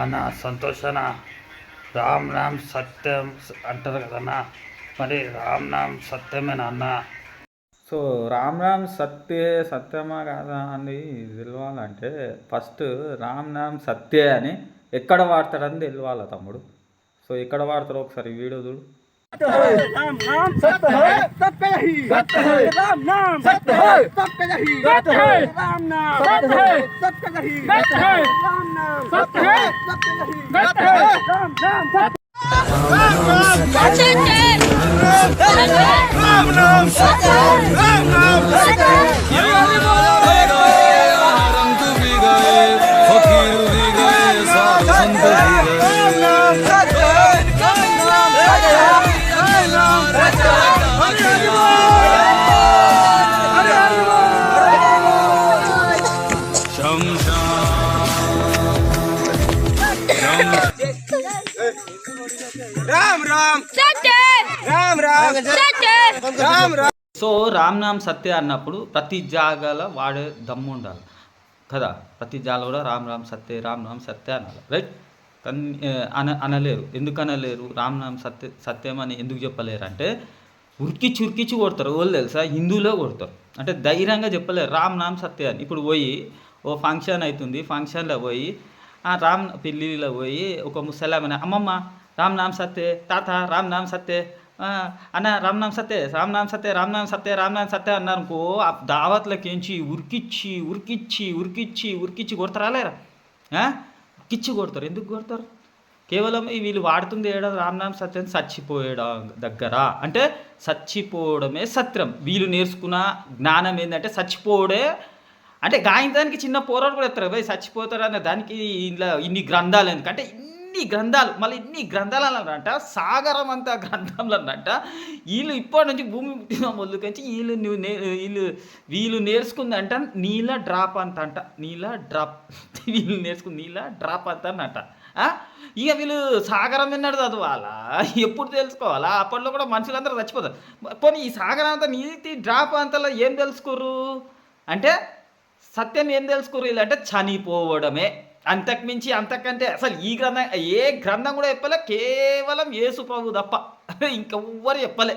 అన్న సంతోషన రామ్ నామ్ సత్యం అంటారు కదన్నా మరి రామ్ నామ్ సత్యమేనా అన్న? సో రామ్ రామ్ సత్యే సత్యమా కాదా అని తెలియాలంటే ఫస్ట్ రామ్ నామ్ సత్యే అని ఎక్కడ వాడతాడని తెలియాలి తమ్ముడు. సో ఎక్కడ వాడతారో ఒకసారి వీడియో చూడు. राम नाम सत्य है सत्य ही सत्य है राम नाम सत्य है सत्य ही सत्य है राम नाम सत्य है सत्य ही सत्य है राम नाम सत्य है सत्य ही सत्य है राम नाम सत्य रंग రామ్ నామ్ సత్య అన్నప్పుడు ప్రతి జాగాల వాడే దమ్ము ఉండాలి. కదా? ప్రతి జాల కూడా రామ్ రామ్ సత్య రామ్ రామ్ సత్య అనాలి. రైట్ కానీ అన అనలేరు. ఎందుకు అనలేరు? రామ్ నామ్ సత్య సత్యం అని ఎందుకు చెప్పలేరు అంటే ఉరికిచ్చి ఉరికిచ్చి కొడతారు. వాళ్ళు తెలుసా? హిందువులే కొడతారు. అంటే ధైర్యంగా చెప్పలేరు. రామ్ నామ్ సత్య అని. ఇప్పుడు పోయి ఓ ఫంక్షన్ అవుతుంది ఫంక్షన్లో పోయి ఆ రామ్ పెళ్ళిలో పోయి ఒక ముసలామని అమ్మమ్మ రామ్ నామ్ సత్య తాత రామ్ నామ్ సత్య అన్న రామ్నామ్ సత్తే సత్య రామ్ సత్య రామ్నామ్ సత్య రామ్ నామ్ సత్య అన్నారు అనుకో ఆ ఉరికిచ్చి ఉరికిచ్చి ఉరికిచ్చి ఉరికిచ్చి కొడతారా లేరా? ఉరికిచ్చి కొడతారు. ఎందుకు కొడతారు? కేవలం ఈ వీళ్ళు వాడుతుంది ఏడా? రామ్నామ్ సత్యం చచ్చిపోయడం దగ్గర? అంటే చచ్చిపోవడమే సత్యం. వీళ్ళు నేర్చుకున్న జ్ఞానం ఏంటంటే చచ్చిపోవడే అంటే గాయించడానికి చిన్న పోరాడు కూడా ఎత్తారు పోయి చచ్చిపోతారు? అనే దానికి ఇలా ఇన్ని గ్రంథాలు ఎందుకంటే ఇన్ని గ్రంథాలు మళ్ళీ ఇన్ని గ్రంథాలు సాగరం అంతా గ్రంథాలు అన్నట్ట వీళ్ళు ఇప్పటి నుంచి భూమి పుట్టిన మొదలుకొచ్చి వీళ్ళు నువ్వు నే వీళ్ళు వీళ్ళు నేర్చుకుందంట నీళ్ళ డ్రాప్ అంత అంట నీళ్ళ డ్రాప్. వీళ్ళు నేర్చుకుంది నీళ్ళ డ్రాప్ అంత అన్నట్ట ఇక వీళ్ళు సాగరం విన్నాడు చదవాలా ఎప్పుడు తెలుసుకోవాలా? అప్పట్లో కూడా మనుషులందరూ చచ్చిపోతారు. పోనీ ఈ సాగరం అంతా నీతి డ్రాప్ అంతలో ఏం తెలుసుకోరు అంటే సత్యం ఏం తెలుసుకోరు వీళ్ళు అంటే చనిపోవడమే. అంతకుమించి అంతకంటే అసలు ఈ గ్రంథం ఏ గ్రంథం కూడా చెప్పలే కేవలం యేసు ప్రభు తప్ప. ఇంకెవ్వరు చెప్పలే.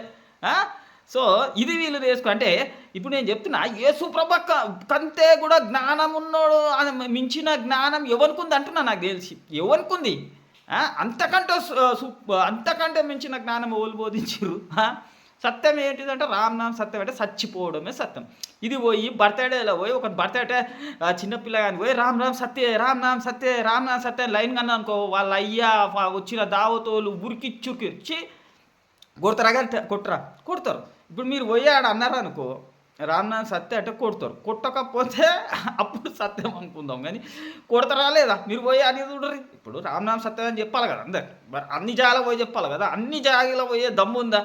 సో ఇది వీళ్ళు నేర్చుకో అంటే ఇప్పుడు నేను చెప్తున్నా యేసు ప్రభ కంతే కూడా జ్ఞానం ఉన్నోడు అని మించిన జ్ఞానం ఎవరికుంది అంటున్నా నాకు తెలిసి. ఎవరికుంది? అంతకంటే అంతకంటే మించిన జ్ఞానం ఎవరు బోధించారు సత్యం ఏంటిదంటే రామ్నామ్ సత్యం అంటే చచ్చిపోవడమే సత్యం. ఇది పోయి బర్త్డేలో పోయి ఒక బర్త్డే చిన్నపిల్లగాని పోయి రామ్ రామ్ సత్యే రామ్ నామ్ సత్యే రామ్ నామ్ సత్య లైన్ కన్నా అనుకో వాళ్ళ అయ్యా వచ్చిన దావతోలు ఉరికి చురికిచ్చి కొడతారా కానీ కొట్టరా? కొడతారు. ఇప్పుడు మీరు పోయాడు అన్నారు అనుకో రామ్నాథ్ సత్య అంటే కొడతారు. కొట్టకపోతే అప్పుడు సత్యం అనుకుందాం కానీ కొడతారా లేదా? మీరు పోయి అని చూడరు. ఇప్పుడు రామ్నాథ్ సత్యం అని చెప్పాలి కదా అందరు మరి అన్ని జాగాలో పోయి చెప్పాలి కదా. అన్ని జాగాలో పోయే దమ్ము ఉందా?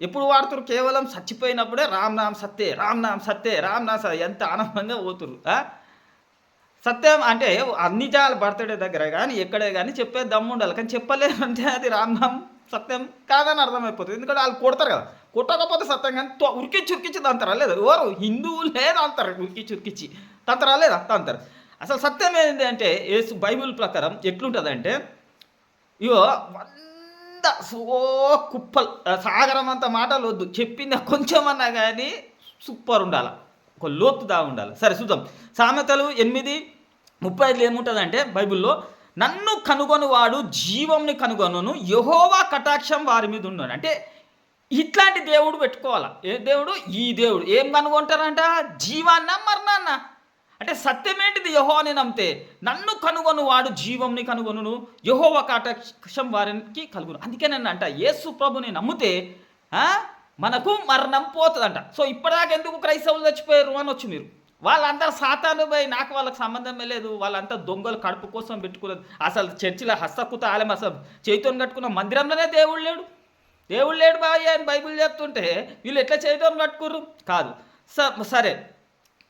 ఎప్పుడు వాడుతారు? కేవలం చచ్చిపోయినప్పుడే రామ్ నామ్ సత్యే రామ్ నామ్ సత్యే రామ్ నామ్ సత్య ఎంత ఆనందంగా పోతురు సత్యం అంటే అన్ని జాల బర్త్డే దగ్గర కానీ ఎక్కడే కానీ చెప్పే దమ్ము ఉండాలి. కానీ చెప్పలేరు అంటే అది రామ్నామ్ సత్యం కాదని అర్థమైపోతుంది. ఎందుకంటే వాళ్ళు కొడతారు కదా. కొట్టకపోతే సత్యం కానీ ఉరికిచ్చి ఉరికిచ్చి తంతరా లేదు? ఎవరు? హిందువులే అంటారు ఉరికిచ్చి ఉరికిచ్చి. తంతారా లేదా? తంతారు. అసలు సత్యం ఏంటి అంటే యేసు బైబిల్ ప్రకారం ఎట్లుంటుందంటే ఇగో అంతా ఓ కుప్పల్ సాగరం అంత మాటలు వద్దు చెప్పింది కొంచెం అన్నా కానీ సూపర్ ఉండాలి. ఒక లోతు దా ఉండాలి. సరే చూద్దాం. సామెతలు ఎనిమిది ముప్పై ఐదులో ఏముంటుందంటే బైబిల్లో నన్ను కనుగొనువాడు జీవంని కనుగొనను యహోవా కటాక్షం వారి మీద ఉన్నాడు అంటే ఇట్లాంటి దేవుడు పెట్టుకోవాలా. ఏ దేవుడు? ఈ దేవుడు. ఏం కనుగొంటారంట? జీవాన్న మరణాన్న. అంటే సత్యమేంటిది యహోని నమ్మితే? నన్ను కనుగొను వాడు జీవంని కనుగొను యహో ఒక కటక్షం వారికి కలుగును. అందుకే నన్ను అంట యేసు ప్రభుని నమ్మితే మనకు మరణం పోతుందంట. సో ఇప్పటిదాకా ఎందుకు క్రైస్తవులు చచ్చిపోయారు అని వచ్చి మీరు? వాళ్ళందరూ సాతాను పోయి నాకు వాళ్ళకి సంబంధమే లేదు వాళ్ళంతా దొంగలు కడుపు కోసం పెట్టుకోలేదు అసలు చర్చిలో హస్తకుత ఆలయం అసలు చైతన్యం కట్టుకున్న మందిరంలోనే దేవుడు లేడు. దేవుడు లేడు బాయ్ అని బైబిల్ చెప్తుంటే వీళ్ళు ఎట్లా చైతన్యం కట్టుకుర్రు? కాదు. స- సరే.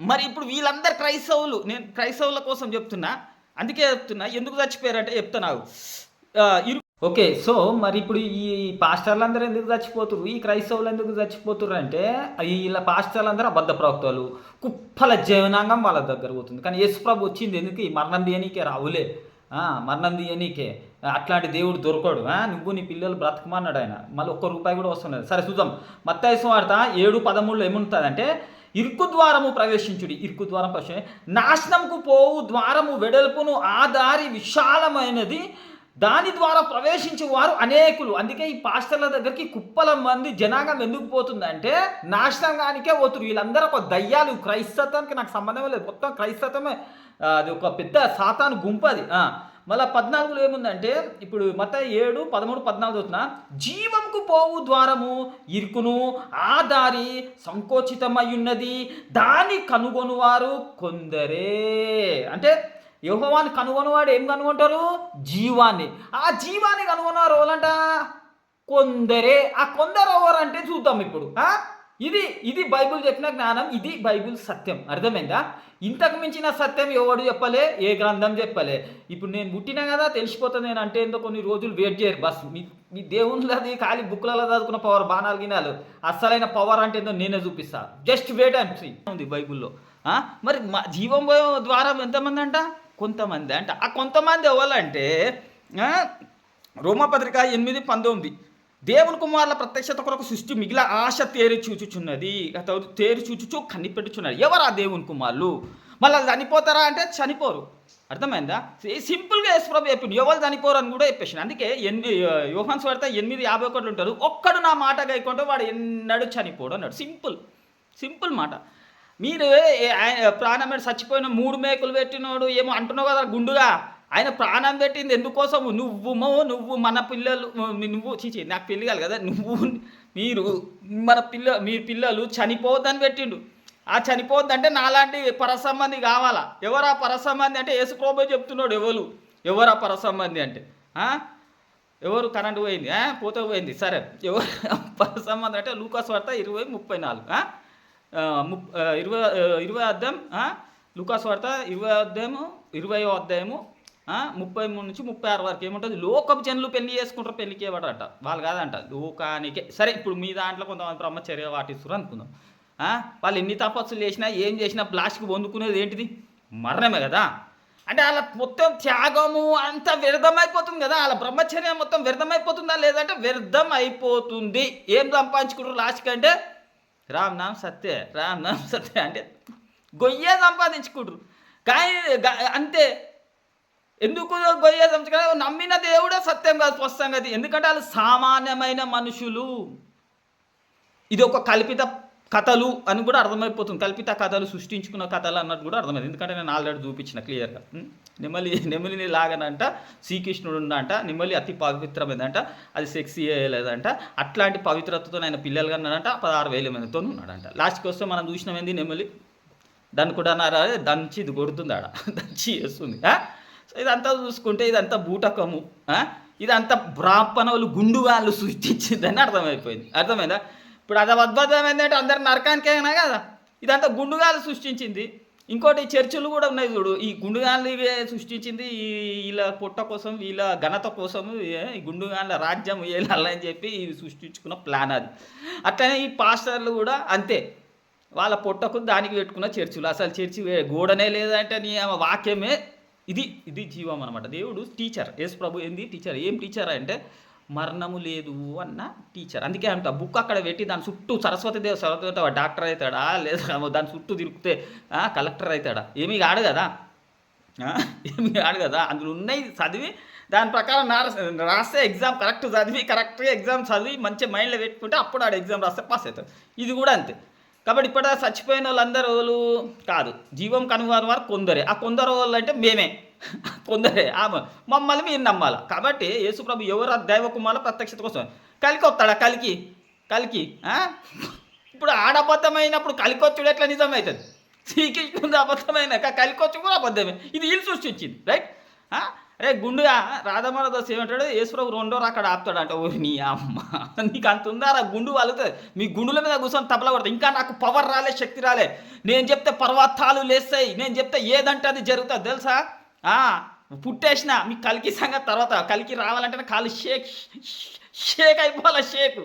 మరి ఇప్పుడు వీళ్ళందరు క్రైస్తవులు. నేను క్రైస్తవుల కోసం చెప్తున్నా. అందుకే చెప్తున్నా. ఎందుకు చచ్చిపోయారంటే చెప్తా నాకు ఇరు ఓకే సో మరి ఇప్పుడు ఈ పాస్టర్లందరూ ఎందుకు చచ్చిపోతురు ఈ క్రైస్తవులు ఎందుకు చచ్చిపోతురు అంటే వీళ్ళ పాస్టర్లు అందరూ అబద్ధ ప్రవక్తలు. కుప్పల జీవనాంగం వాళ్ళ దగ్గర పోతుంది. కానీ యేసుప్రభు వచ్చింది ఎందుకు? ఈ మరణం దేనికే రావులే. మరణం తీయనీకే. అట్లాంటి దేవుడు దొరకడు. నువ్వు నీ పిల్లలు బ్రతకమన్నాడు ఆయన. మళ్ళీ ఒక్క రూపాయి కూడా వస్తున్నది సరే చూద్దాం. మత్తాయి వార్త ఏడు పదమూడులో ఏముంటుందంటే ఇరుకు ద్వారము ప్రవేశించుడి. ఇరుకు ద్వారం ప్రవేశ. నాశనంకు పోవు ద్వారము వెడల్పును ఆ దారి విశాలమైనది. దాని ద్వారా ప్రవేశించే వారు అనేకులు. అందుకే ఈ పాస్టర్ల దగ్గరికి కుప్పల మంది జనాంగం ఎందుకు పోతుందంటే నాశనంగానికే పోతురు వీళ్ళందరూ ఒక దయ్యాలు క్రైస్తవానికి నాకు సంబంధం లేదు. మొత్తం క్రైస్తవమే అది ఒక పెద్ద సాతాను గుంపు అది. మళ్ళా పద్నాలుగులో ఏముందంటే ఇప్పుడు మత ఏడు పదమూడు పద్నాలుగు చదువుతున్నా జీవంకు పోవు ద్వారము ఇరుకును ఆ దారి సంకోచితమయ్యున్నది దాని కనుగొనువారు కొందరే. అంటే యహోవాన్ని కనుగొనవాడు ఏం కనుగొంటారు? జీవాన్ని. ఆ జీవాన్ని కనుగొన్నారు ఎవరంట? కొందరే. ఆ కొందరు ఎవరంటే చూద్దాం ఇప్పుడు. ఆ? ఇది ఇది బైబిల్ చెప్పిన జ్ఞానం ఇది బైబిల్ సత్యం. అర్థమైందా? ఇంతకు మించిన సత్యం ఎవడు చెప్పలే? ఏ గ్రంథం చెప్పలే? ఇప్పుడు నేను పుట్టినా కదా తెలిసిపోతుంది నేను అంటే ఏందో కొన్ని రోజులు వెయిట్ చేయరు. బస్ మీ మీ దేవుళ్ళది ఖాళీ బుక్లలో చదువుకున్న పవర్ బాణాలు గినాలు అస్సలైన పవర్ అంటే ఏందో నేనే చూపిస్తా. జస్ట్ వెయిట్ అండ్ సీ ఉంది బైబిల్లో. మరి మా జీవం ద్వారా ఎంతమంది అంట? కొంతమంది అంట. ఆ కొంతమంది ఎవరంటే రోమపత్రిక ఎనిమిది పంతొమ్మిది. దేవుని కుమారుల ప్రత్యక్షత కొరకు సృష్టి మిగిలిన ఆశ తేరి చూచుచున్నది. తేరి చూచుచు కనిపెట్టుచున్నది ఎవరు ఆ దేవుని కుమారులు? మళ్ళీ చనిపోతారా అంటే చనిపోరు. అర్థమైందా? సింపుల్గా యేసుప్రభు చెప్పిండు. ఎవరు చనిపోరు అని కూడా చెప్పేసిండు. అందుకే ఎనిమిది యోహాన్స్ పడితే ఎనిమిది యాభై ఒకటి ఉంటారు. ఒక్కడు నా మాట గైకుంటే వాడు ఎన్నడూ చనిపోడు అన్నాడు. సింపుల్. సింపుల్ మాట. మీరు ఏ- చచ్చిపోయిన మూడు మేకులు పెట్టినోడు ఏమో అంటున్నావు కదా గుండుగా? ఆయన ప్రాణం పెట్టింది ఎందుకోసం నువ్వు నువ్వు మన పిల్లలు నువ్వు చీచి నాకు పెళ్ళి కాదు కదా. నువ్వు మీరు మన పిల్ల మీ పిల్లలు చనిపోవద్దని పెట్టిండు. ఆ చనిపోవద్దంటే నాలాంటి పరసంబంధి కావాలా? ఎవరా పరసంబంధి అంటే? యేసుప్రభు చెప్తున్నాడు ఎవరు? ఎవరా పరసంబంధి అంటే? ఎవరు కరెంట్ పోయింది? పోతే పోయింది. సరే. ఎవరు పరసంబంధి అంటే? లూకాస్ వార్త ఇరవై ముప్పై నాలుగు. ముప్ ఇరవై ఇరవై అద్దం లూకాస్ వార్త ఇరవై అధ్యాయము ఇరవై అధ్యాయము ముప్పై మూడు నుంచి ముప్పై ఆరు వరకు ఏముంటుంది? లోకపు జనులు పెళ్ళి చేసుకుంటారు పెళ్ళికి ఇవ్వడట వాళ్ళు కాదంట లోకానికే. సరే ఇప్పుడు మీ దాంట్లో కొంతమంది బ్రహ్మచర్య వాటిస్తారు అనుకుందాం. వాళ్ళు ఎన్ని తపస్సులు చేసినా ఏం చేసినా ప్లాస్టిక్ పొందుకునేది ఏంటిది? మరణమే కదా. అంటే వాళ్ళ మొత్తం త్యాగము అంతా వ్యర్థమైపోతుంది కదా. వాళ్ళ బ్రహ్మచర్యం మొత్తం వ్యర్థమైపోతుందా లేదంటే వ్యర్థం అయిపోతుంది ఏం సంపాదించుకుంటారు లాస్ట్కి అంటే? రామ్ నామ్ సత్య రామ్ నామ్ సత్య. అంటే గొయ్యే సంపాదించుకుంటారు. కానీ అంతే. ఎందుకు గొయ్య సంపాదించుకుంటారు నమ్మిన దేవుడే సత్యం కాదు స్పష్టం కాదు ఎందుకంటే వాళ్ళు సామాన్యమైన మనుషులు. ఇది ఒక కల్పిత కథలు అని కూడా అర్థమైపోతుంది. కల్పిత కథలు సృష్టించుకున్న కథలు అన్నట్టు కూడా అర్థమైంది. ఎందుకంటే నేను ఆల్రెడీ చూపించిన క్లియర్గా. నెమలి నెమలిని లాగనంట శ్రీకృష్ణుడు ఉందంట నెమలి అతి పవిత్రమైందంట అది సెక్సీ లేదంట. అట్లాంటి పవిత్రతతో ఆయన పిల్లలుగా ఉన్నాడంట పదహారు వేల మందితో ఉన్నాడంట. లాస్ట్కి వస్తే మనం చూసినాం ఏంది? నెమలి దాన్ని కూడా అన్నారా? దంచి ఇది కొడుతుంది ఆడ దంచి వేస్తుంది. ఆ? సో ఇదంతా చూసుకుంటే ఇదంతా బూటకము ఇదంతా బ్రాహ్మణులు గుండుగాళ్ళు సృష్టించిందని అర్థమైపోయింది. అర్థమైందా? ఇప్పుడు అది అద్భుతం ఏంటంటే అందరు నరకానికేనా కదా? ఇదంతా గుండుగాలు సృష్టించింది. ఇంకోటి చర్చలు కూడా ఉన్నాయి చూడు. ఈ గుండుగాళ్ళు ఇవే సృష్టించింది. ఈ వీళ్ళ పొట్ట కోసం వీళ్ళ ఘనత కోసం ఈ గుండుగాళ్ళ రాజ్యం వేయాలని చెప్పి ఇవి సృష్టించుకున్న ప్లాన్ అది. అట్లనే ఈ పాస్టర్లు కూడా అంతే. వాళ్ళ పొట్టకు దానికి పెట్టుకున్న చర్చిలు. అసలు చర్చి గోడనే లేదంటే నీ వాక్యమే ఇది ఇది జీవం అనమాట దేవుడు టీచర్ యేసు ప్రభు ఏంది? టీచర్ ఏం టీచర్ అంటే మరణము లేదు అన్న టీచర్ అందుకే అంట బుక్ అక్కడ పెట్టి దాని చుట్టూ సరస్వతి దేవ సరస్వతి డాక్టర్ అవుతాడా? లేదా దాని చుట్టూ తిరిగితే కలెక్టర్ అవుతాడా? ఏమీ కాడు కదా? ఏమి ఏమీ కాదు కదా? అందులో ఉన్నాయి చదివి దాని ప్రకారం నా రాస్తే ఎగ్జామ్ కరెక్ట్ చదివి కరెక్ట్గా ఎగ్జామ్ చదివి మంచి మైండ్లో పెట్టుకుంటే అప్పుడు ఆడ ఎగ్జామ్ రాస్తే పాస్ అవుతాడు. ఇది కూడా అంతే. కాబట్టి ఇప్పుడు చచ్చిపోయిన వాళ్ళందరూ వాళ్ళు కాదు. జీవం కనుగొని వారు కొందరే. ఆ కొందరు వాళ్ళు అంటే మేమే. కొందరే. ఆమె మమ్మల్ని మీరు నమ్మాలి? కాబట్టి యేసుప్రభు ఎవరు? ఆ దైవ కుమార ప్రత్యక్షత కోసం. కలికి వస్తాడా? కలికి. కలికి ఇప్పుడు ఆడబద్ధమైనప్పుడు కలికొచ్చుడు ఎట్లా నిజమవుతుంది శ్రీకృష్ణుడు అబద్ధమైన కలికొచ్చు కూడా అబద్ధమే. ఇది వీళ్ళు సృష్టించింది రైట్ అరే గుండుగా రాధమాన దోశ ఏమంటాడు? యేసుప్రభు రెండో అక్కడ ఆపుతాడు అంటే ఓ నీ అమ్మ. నీకు అంత ఉందారా గుండు వాలుతుంది. మీ గుండుల మీద కూర్చొని తబల కొడతా ఇంకా నాకు పవర్ రాలే శక్తి రాలే. నేను చెప్తే పర్వతాలు లేస్తాయి. నేను చెప్తే ఏదంటే అది జరుగుతుంది. తెలుసా? ఆ, పుట్టేసిన మీ కలికి సంగతి తర్వాత. కలికి రావాలంటే కాలు షేక్ షేక్ అయిపోవాలి షేక్.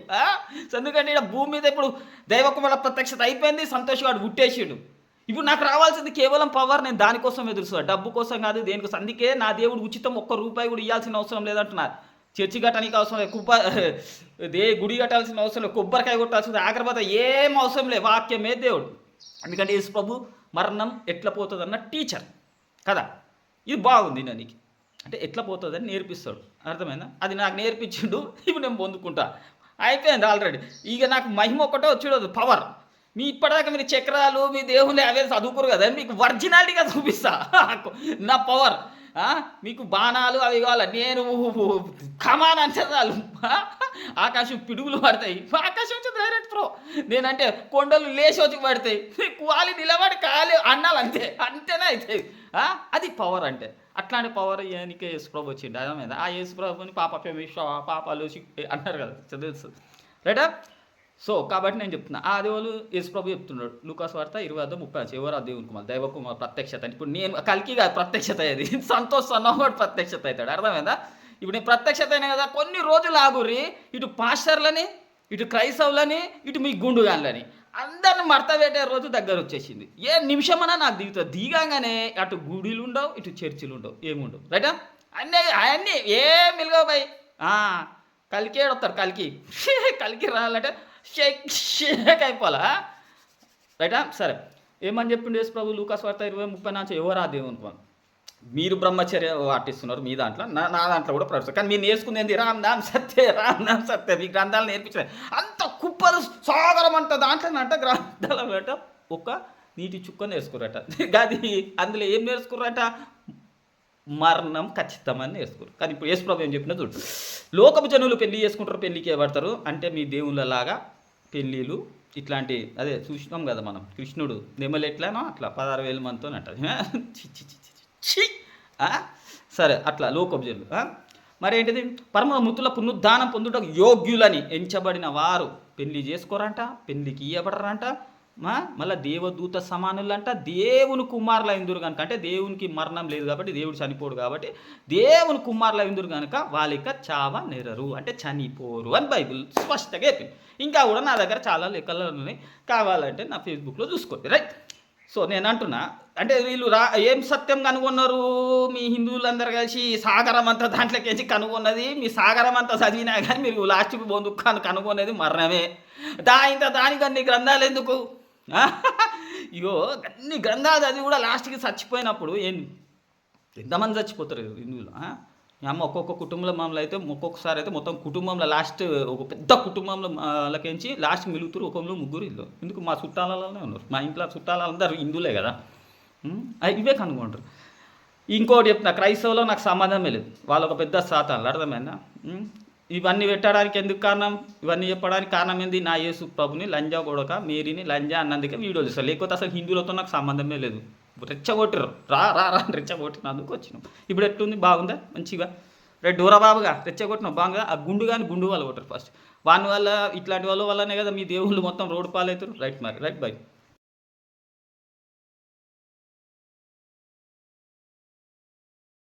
ఎందుకంటే ఇక్కడ భూమి మీద ఇప్పుడు దైవకుమార ప్రత్యక్షత అయిపోయింది. సంతోష్ గారు పుట్టేసిండు. ఇప్పుడు నాకు రావాల్సింది కేవలం పవర్ నేను దానికోసం ఎదురుస్తా డబ్బు కోసం కాదు దేనికోసం అందుకే నా దేవుడు ఉచితం ఒక్క రూపాయి కూడా ఇవ్వాల్సిన అవసరం లేదంటున్నారు. చర్చి కట్టడానికి అవసరం లేదు కుప్ప దే గుడి కట్టాల్సిన అవసరం లేదు కొబ్బరికాయ కొట్టాల్సిన ఆగ్రహత ఏం అవసరం లేదు వాక్యమే దేవుడు. ఎందుకంటే యేసు ప్రభు మరణం ఎట్లా పోతుందన్న టీచర్ కదా? ఇది బాగుంది నాకు. అంటే ఎట్లా పోతుందని నేర్పిస్తాడు. అర్థమైందా? అది నాకు నేర్పించిండు ఇప్పుడు నేను పొందుకుంటా. అయిపోయింది ఆల్రెడీ ఇక నాకు మహిమ ఒకటే వచ్చేది పవర్ మీ ఇప్పటిదాకా మీరు చక్రాలు మీ దేవుని అవే చదువుకోరు కదా మీకు ఒరిజినాలిటీగా చూపిస్తా. నా పవర్ మీకు బాణాలు అవి కావాలి నేను కమాన్ అంటే చాలు. ఆకాశం పిడుగులు పడతాయి. ఆకాశం వచ్చి డైరెక్ట్ ప్రో నేనంటే కొండలు లేచి వచ్చి పడతాయి కువాలి నిలబడి కాలి అన్నాలు అంతే. అంతేనే అయితే? అది పవర్ అంటే. అట్లాంటి పవర్ ఏనికే యేసుప్రభు వచ్చిండు. అదే మీద ఆ యేసుప్రభుని పాప విశ్వ పాపాలు అన్నారు అంటారు కదా. చదువు రైటా? సో కాబట్టి నేను చెప్తున్నా. ఆ దేవుడు యేసుప్రభు చెప్తున్నాడు. లూకాస్ వార్త ఇరవై అదో ముప్పై నుంచి ఎవరు ఆ దేవుని కుమార్ దైవ కుమార్ ప్రత్యక్షత ఇప్పుడు నేను కలికి కాదు ప్రత్యక్షత అయ్యేది సంతోష్ సన్నోడు ప్రత్యక్షత అవుతాడు. అర్థమైందా? ఇప్పుడు నేను ప్రత్యక్షత అయినా కదా కొన్ని రోజులు ఆగురి ఇటు పాస్టర్లని ఇటు క్రైస్తవులని ఇటు మీ గుండుగాన్లని అందరిని మడత పెట్టే రోజు దగ్గర వచ్చేసింది. ఏ నిమిషమన్నా నాకు దిగుతుంది దిగంగానే అటు గుడిలు ఉండవు ఇటు చర్చిలు ఉండవు ఏముండవు రైటా? అన్నీ అవన్నీ ఏం మిలగవు బాయ్ కలికి ఏడొస్తారు కలికి. కలికి రావాలంటే షేక్ షేక్ అయిపోవాలా? రైటా? సరే. ఏమని చెప్పిండు యేసు ప్రభు? లూకాస్ వార్త ఇరవై ముప్పై నాచు ఎవరా దేవుని కుమార్ మీరు బ్రహ్మచర్య పాటిస్తున్నారు మీ దాంట్లో. నా నా దాంట్లో కూడా ప్రవేశం. కానీ మీరు నేర్చుకుంది ఏంది రామ్ నామ్ సత్య రామ్ నామ్ సత్య. మీ గ్రంథాలు నేర్పించలేదు అంత కుప్పలు సాగరం అంట దాంట్లో అంట గ్రంథాల ఒక నీటి చుక్క నేర్చుకురట అది అందులో ఏం నేర్చుకుర్రట? మరణం ఖచ్చితమని వేసుకోరు కానీ ఇప్పుడు ఏసు ప్రభు ఏం చెప్పినా చూడు. లోకపు జనులు పెళ్ళి చేసుకుంటారు పెళ్ళికి పడతారు అంటే మీ దేవుళ్ళలాగా పెళ్ళిళ్ళు ఇట్లాంటి అదే చూసినాం కదా మనం కృష్ణుడు నెమలు ఎట్లానో అట్లా పదహారు వేల మందితో అంటారు సరే అట్లా లోకపు జనులు మరి ఏంటిది? పరమ మృతుల పునరుద్ధానం పొందుటకు యోగ్యులని ఎంచబడిన వారు పెళ్ళి చేసుకోరంట పెళ్ళికి ఇయ్యబడరంట. మళ్ళీ దేవదూత సమానులంట దేవుని కుమారుల ఇందురు కనుక అంటే దేవునికి మరణం లేదు కాబట్టి దేవుడు చనిపోడు కాబట్టి దేవుని కుమారుల ఇందురు కనుక వాళ్ళిక చావ నెరరు అంటే చనిపోరు అని బైబిల్ స్పష్టంగా చెప్పింది. ఇంకా కూడా నా దగ్గర చాలా లెక్కలు ఉన్నాయి. కావాలంటే నా ఫేస్బుక్లో చూసుకోండి. రైట్. సో నేను అంటున్నా అంటే వీళ్ళు రా ఏం సత్యం కనుగొన్నారు? మీ హిందువులందరూ కలిసి సాగరం అంతా దాంట్లోకి కనుగొన్నది మీ సాగరం అంతా చదివినా కానీ మీరు లాస్ట్కి బొందు కను కనుగొనేది మరణమే. దా ఇంత దానికి గ్రంథాలు ఎందుకు? ఇగో అన్ని గ్రంథాలు అది కూడా లాస్ట్కి చచ్చిపోయినప్పుడు ఏం ఎంతమంది చచ్చిపోతారు హిందువులు మీ అమ్మ ఒక్కొక్క కుటుంబంలో మమ్మల్ని అయితే ఒక్కొక్కసారి అయితే మొత్తం కుటుంబంలో లాస్ట్ ఒక పెద్ద కుటుంబంలో వాళ్ళకించి లాస్ట్ మిలుగుతురు ఒక్కొక్కరు ముగ్గురు ఇల్లు. ఎందుకు మా చుట్టాలలోనే ఉన్నారు? మా ఇంట్లో చుట్టాలందరూ హిందువులే కదా. ఇవే కనుక్కుంటారు ఇంకోటి చెప్తున్నా క్రైస్తవులో నాకు సంబంధమే లేదు. వాళ్ళు ఒక పెద్ద శాతాలు అర్థమైందా? ఇవన్నీ పెట్టడానికి ఎందుకు కారణం? ఇవన్నీ చెప్పడానికి కారణం ఏంది? నా యేసు ప్రభుని లంజా కొడక మేరీని లంజా అన్నందుకే వీడియోలు ఇస్తారు లేకపోతే అసలు హిందువులతో నాకు సంబంధమే లేదు. రెచ్చగొట్టరు రా రా రా రెచ్చగొట్టినందుకు వచ్చినాం. ఇప్పుడు ఎట్లుంది? బాగుందా? మంచిగా. రెడ్ డోరాబాబుగా రెచ్చగొట్టినాం. బాగుందా? ఆ గుండు కానీ గుండు వాళ్ళు కొట్టరు ఫస్ట్ వాని వల్ల ఇట్లాంటి వాళ్ళ వల్లనే కదా మీ దేవుళ్ళు మొత్తం రోడ్డు పాలవుతారు రైట్ మరి రైట్ బై.